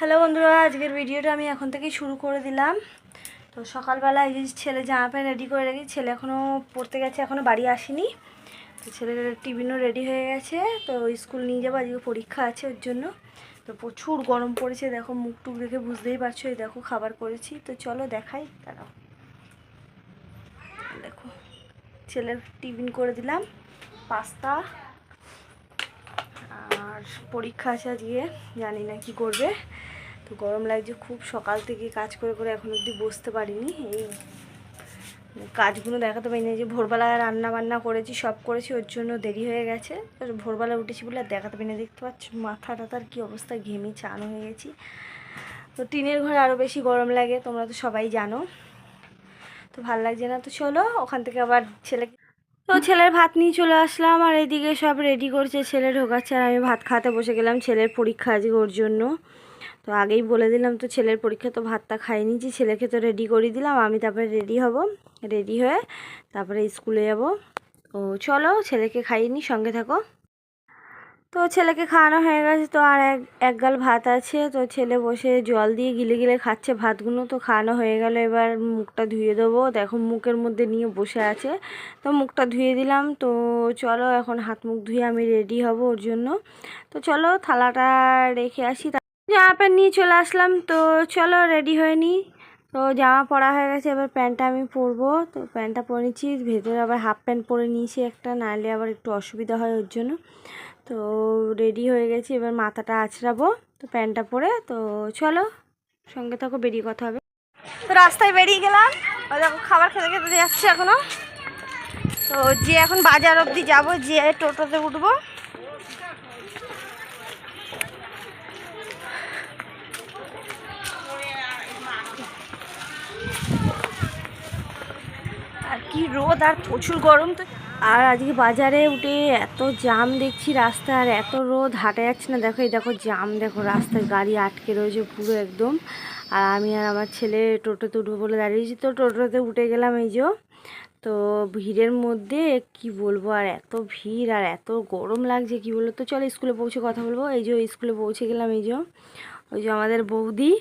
Hello বন্ধুরা, আজকের ভিডিওটা আমি এখন থেকেই শুরু করে দিলাম। তো সকালবেলা এই যে ছেলে জামা প্যান্ট রেডি করে রেখে ছেলে এখনও পড়তে গেছে এখনও বাড়ি আসেনি। তো ছেলের টিফিনও রেডি হয়ে গেছে, তো স্কুল নিয়ে যাব, আজকে পরীক্ষা আছে ওর জন্য। তো প্রচুর গরম পড়েছে, দেখো মুখ টুক দেখে বুঝতেই পারছ, এই দেখো খাবার করেছি। তো চলো দেখাই, দাঁড়াও। দেখো, ছেলের টিফিন করে দিলাম, পাস্তা আর পরীক্ষা আছে আজকে, জানি না কি করবে। তো গরম লাগছে, খুব সকাল থেকে কাজ করে করে এখন অবধি বসতে পারিনি। এই কাজগুলো দেখাতে পারিনি যে ভোরবেলা রান্না বান্না করেছি, সব করেছি, ওর জন্য দেরি হয়ে গেছে। ভোরবেলা উঠেছি বলে আর দেখাতে পারিনি, দেখতে পাচ্ছ মাথা টাথার কী অবস্থা, ঘেমে চান হয়ে গেছি। তো টিনের ঘরে আরও বেশি গরম লাগে, তোমরা তো সবাই জানো। তো ভালো লাগছে না, তো চলো ওখান থেকে আবার ছেলেকে তো ছেলের ভাত নিয়ে চলে আসলাম, আর এইদিকে সব রেডি করছে, ছেলে ঢোকাচ্ছে, আর আমি ভাত খাতে বসে গেলাম, ছেলের পরীক্ষা আজকে ওর জন্য। তো আগেই বলে দিলাম তো ছেলের পরীক্ষা তো ভাতটা খাই নিয়েছি ছেলেকে তো রেডি করে দিলাম, আমি তারপরে রেডি হব। রেডি হয়ে তারপরে স্কুলে যাব। ও চলো ছেলেকে খাইনি সঙ্গে থাকো। তো ছেলেকে খাওয়ানো হয়ে গেছে, তো আর এক এক গাল ভাত আছে। তো ছেলে বসে জল দিয়ে গিলে গিলে খাচ্ছে ভাতগুলো। তো খাওয়ানো হয়ে গেল, এবার মুখটা ধুয়ে দেবো। দেখো মুখের মধ্যে নিয়ে বসে আছে। তো মুখটা ধুয়ে দিলাম, তো চলো এখন হাত মুখ ধুয়ে আমি রেডি হব ওর জন্য। তো চলো থালাটা রেখে আসি তা- জামা প্যান্ট নিয়ে চলে আসলাম। তো চলো রেডি হয়ে নিই তো জামা পরা হয়ে গেছে, এবার প্যান্টটা আমি পরবো। তো প্যান্টটা পরে নিচ্ছি, ভেতরে আবার হাফ প্যান্ট পরে নিয়েছি একটা, নাহলে আবার একটু অসুবিধা হয় ওর জন্য। তো রেডি হয়ে গেছি, এবার মাথাটা আছড়াবো। তো প্যান্টটা পরে, তো চলো সঙ্গে থাকো, বেরিয়ে কথা হবে। তো রাস্তায় বেরিয়ে গেলাম। দেখো, খাবার খেতে খেতে যাচ্ছে এখনও তো যে এখন বাজার অবধি যাব যে টোটোতে উঠবো। কি রোদ আর প্রচুর গরম তো। আর আজকে বাজারে উঠে এত জাম দেখছি রাস্তা আর এত রোদ, হাঁটা যাচ্ছে না। দেখো, এই দেখো জাম, দেখো রাস্তায় গাড়ি আটকে রয়েছে পুরো একদম। আর আমি আর আমার ছেলে টোটোতে উঠবো বলে দাঁড়িয়েছি তো টোটোতে উঠে গেলাম এই যে। তো ভিড়ের মধ্যে কি বলব, আর এত ভিড় আর এত গরম লাগছে, কি বলব? তো চলো স্কুলে পৌঁছে কথা বলব। এই যে স্কুলে পৌঁছে গেলাম এই যে। ওই যে আমাদের বৌদি।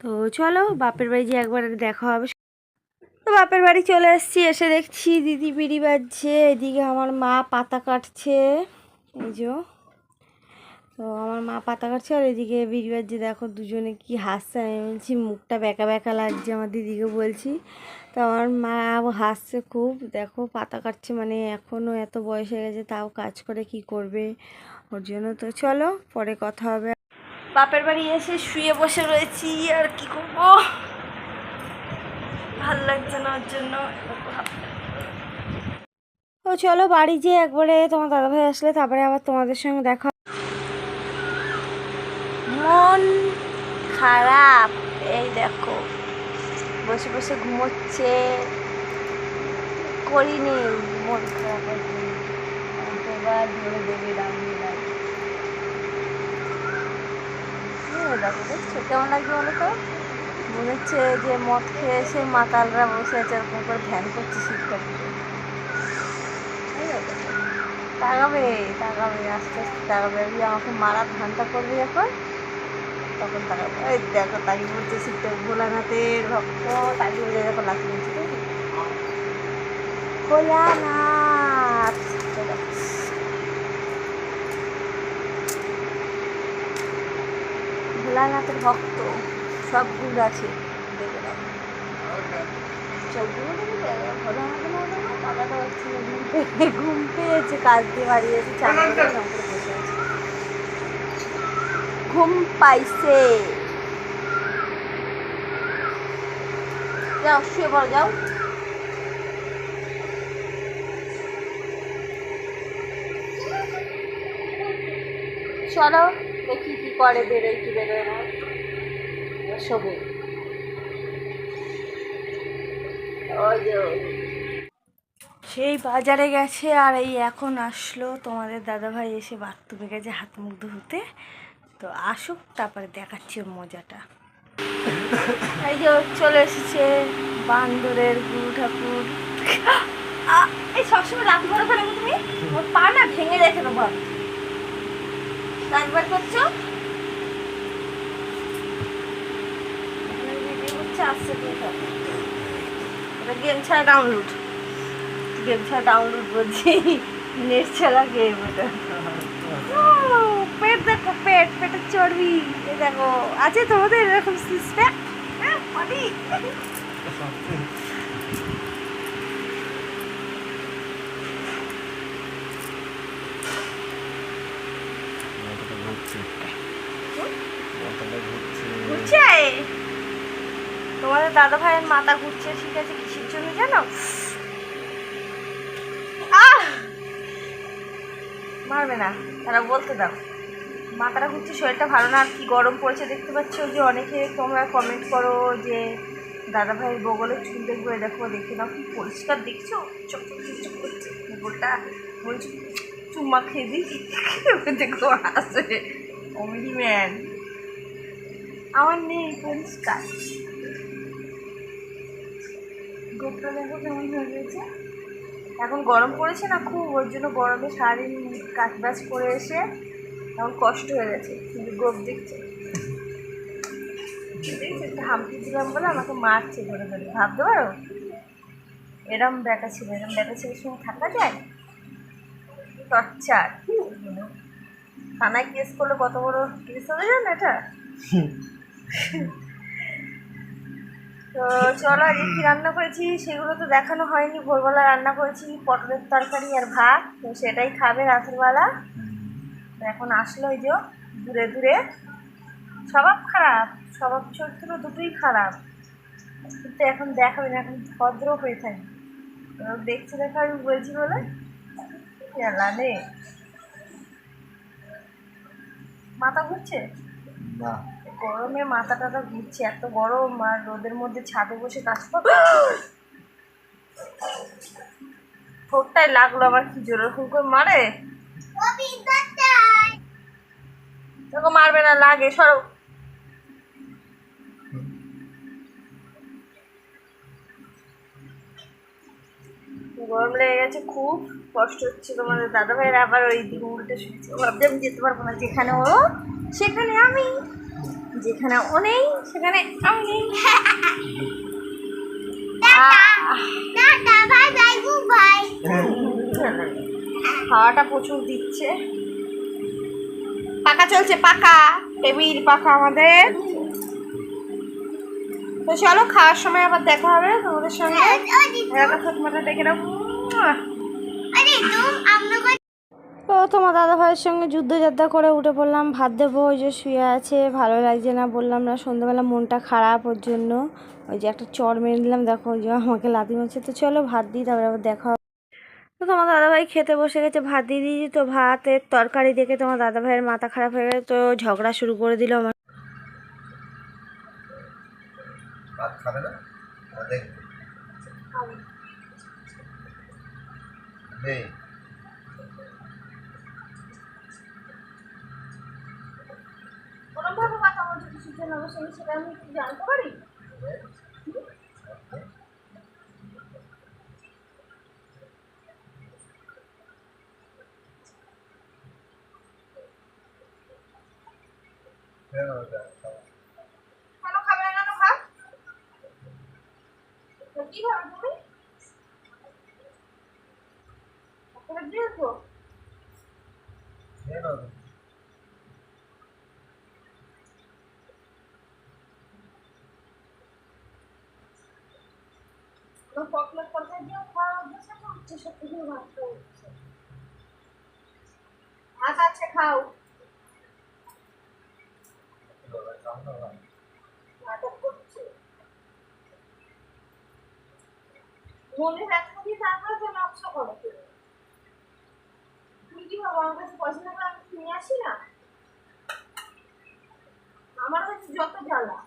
তো চলো, বাপের বাড়ি যে একবার দেখা হবে। বাপের বাড়ি চলে এসেছি এসে দেখছি দিদি বিড়ি বাজছে, এদিকে আমার মা পাতা কাটছে, এই যে। তো আমার মা পাতা কাটছে আর এদিকে বিড়ি বাজছে, দেখো দুজনে কি হাসছে, আমি বলছি, মুখটা বেঁকা বেঁকা লাগছে আমার দিদিকে বলছি। তো আমার মা হাসছে খুব, দেখো পাতা কাটছে মানে এখনও এত বয়স হয়ে গেছে, তাও কাজ করে কি করবে ওর জন্য। তো চলো, পরে কথা হবে। বাপের বাড়ি এসে শুয়ে বসে রয়েছি, আর কি করব? ভালো লাগছে না ওর জন্য ও, চলো বাড়ি যেয়ে একবারে তোমার দাদাভাই আসলে তারপরে আবার তোমাদের সঙ্গে দেখা মন খারাপ, এই দেখো, বসে বসে ঘুমোচ্ছে। করিনি মন খারাপ এবার ধরে দেবে রামনি দেখো, দেখছ? কেমন লাগছে বলো তো? মনে হচ্ছে যে মদ খেয়ে এসে মাতালরা বসে আছে এরকম করে ধ্যান করছে শীতকাল তাকাবে তাকাবে, আস্তে আস্তে তাকাবে। আমাকে মারা ধানটা করবে যখন তখন তাকাবে। এই দেখো তাকে বলছে শীতটা ভোলানাথের ভক্ত। তাকে বলে দেখো লাঠি বলছে ভোলানাথ। ভোলানাথের ভক্ত। সব গুণ আছে। দেখে চোখগুলো দেখে ঘুম পেয়ে ঘুম পেয়েছে কাজ দিয়ে বাড়ি এসে চাকরি করে করে বসে আছে। ঘুম পাইছে। যাও শুয়ে পড়ো যাও। চলো দেখি কি করে বেরোয় কি বেরোয় না। ওই। সেই বাজারে গেছে আর এই এখন আসলো তোমাদের দাদাভাই এসে বাথরুমে গেছে হাত মুখ ধুতে। তো আসুক, তারপরে দেখাচ্ছি মজাটা। এই যে চলে এসেছে, বান্দরের গুরু ঠাকুর। এই সবসময় রাত বড় তুমি? ওর পা না ভেঙে রেখে দেবো দাঁত বার করছ? এটা? গেম ছাড়া ডাউনলোড গেম ছাড়া ডাউনলোড বলছি নেট ছাড়া গেম এটা। পেট দেখো, পেট, পেটের চর্বি। দেখো, আছে তোমাদের এরকম সিস্টেম হ্যাঁ পারি মাথাটা ঘুরছে মাথাটা ঘুরছে ঘুরছে তোমাদের দাদা ভাইয়ের মাথা ঘুরছে, ঠিক আছে কিসের জন্য জানো? মারবে না, তারা বলতে দাও। মাথাটা ঘুরছে, শরীরটা ভালো না, আর কি গরম পড়েছে দেখতে পাচ্ছ? যে অনেকে তোমরা কমেন্ট করো যে দাদা ভাইয়ের বগলে চুল দেখব দেখো, দেখে নাও, কি পরিষ্কার দেখছ? চক চক করছে চুম্মা খেয়ে দিই। দেখো আসে কমেডি ম্যান। আমার নেই, পরিষ্কার। গোপটা দেখো কেমন হয়ে গেছে? এখন গরম পড়েছে না খুব, ওর জন্য গরমে সারাদিন কাজ বাজ করে এসে এখন কষ্ট হয়ে গেছে কিন্তু গোপ দেখছে। দেখছি? একটা দিলাম বলে আমাকে মারছে ধরে ধরে, ভাবতে পারো? এরম ব্যাটা ছিল, এরম ব্যাটা ছেলের সঙ্গে থাকা যায়? টর্চার থানায় কেস করলে কত বড় কেস হবে জানো এটা? তো চলো আজকে কী রান্না করেছি? সেগুলো তো দেখানো হয়নি। ভোরবেলা রান্না করেছি পটলের তরকারি আর ভাত, তো সেটাই খাবে রাতের বেলা। এখন আসলো ওই যে দূরে দূরে। স্বভাব খারাপ, স্বভাব চরিত্র দুটোই খারাপ। কিন্তু এখন দেখাবে না, এখন ভদ্র হয়ে থাকি। দেখছি দেখা আমি বলছি বলে জানে মাথা ঘুরছে? না। গরমে মাথা টাথা ঘুরছে, এত গরম আর রোদের মধ্যে ছাদে বসে কাজ কর। ঠোঁটটাই লাগল আবার কি জোর খুব করে মারে? তোকে মারবে না, লাগে, সরো। গরম লেগে গেছে, খুব কষ্ট হচ্ছে তোমাদের দাদা ভাইয়ের আবার ওই দিকে উল্টে শুনছে। ভাবছি আমি যেতে পারব না যেখানে ও, সেখানে আমি। যেখানে ও নেই সেখানে আমি নেই হাওয়াটা প্রচুর দিচ্ছে। পাকা চলছে পাকা টেবিল পাকা আমাদের। তো চলো খাওয়ার সময় আবার দেখা হবে তোমাদের সঙ্গে। দেখে নাও তো তোমার দাদা ভাইয়ের সঙ্গে যুদ্ধ যাত্রা করে উঠে পড়লাম। ভাত দেবো ওই যে শুয়ে আছে ভালো লাগছে না বললাম না সন্ধ্যাবেলা মনটা খারাপ ওর জন্য। ওই যে একটা চর মেরে দিলাম দেখো ওই যে আমাকে লাথি মারছে। তো চলো ভাত দিই তারপরে আবার দেখা হবে। তো তোমার দাদাভাই খেতে বসে গেছে ভাত দিয়ে দিয়েছি। তো ভাতের তরকারি দেখে তোমার দাদা ভাইয়ের মাথা খারাপ হয়ে গেছে তো ঝগড়া শুরু করে দিল আমার। ভাত খাবে না? নেই কোনোভাবে কথা বলছে সেটা আমি কি জানতে পারি? কেন খাবে? না কেন কি খাবে তুমি? আপনারা দিয়েছ কেন ওটা? আমার পটলের তরকারি শক্তি দিয়ে ভাত খাওয়া ভাত আছে, খাও। মনে তারপরে তো নকশা করো। তুমি কি ভাবো, আমার কাছে পয়সা থাকলে আমি কিনে আসি না? আমার কাছে যত জ্বালা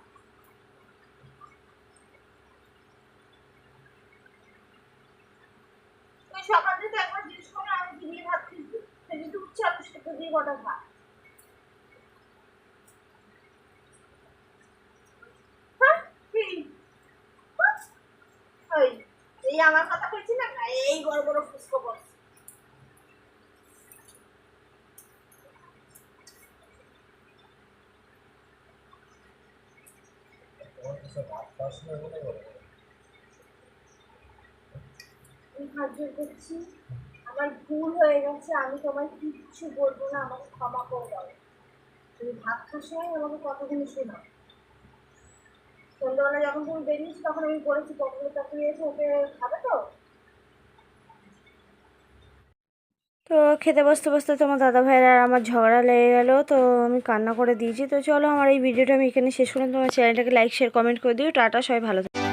তুই সকাল থেকে একবার জিজ্ঞেস করে আমি কি দিয়ে ভাত খেয়েছি দিয়ে কটা ভাত। হ্যাঁ এই আমার কথা কইছি না এই বড় বড় ফুসকো হাত জোর করছি। আমার ভুল হয়ে গেছে, আমি তোমায় কিচ্ছু বলব না, আমাকে ক্ষমা করে দাও। তুমি ভাত খাওয়ার সময় আমাকে কতদিন শোনাও। সন্ধ্যাবেলা যখন তুমি বেরিয়েছি, তখন আমি বলেছি পটলের তরকারি এসে ওকে খাবে তো? তো খেতে বসতে বসতে তোমার দাদা ভাইয়ের আর আমার ঝগড়া লেগে গেল, তো আমি কান্না করে দিয়েছি। তো চলো আমার এই ভিডিওটা আমি এখানে শেষ করলাম। তোমার চ্যানেলটাকে লাইক শেয়ার কমেন্ট করে দিও। টাটা, সবাই ভালো থাকো।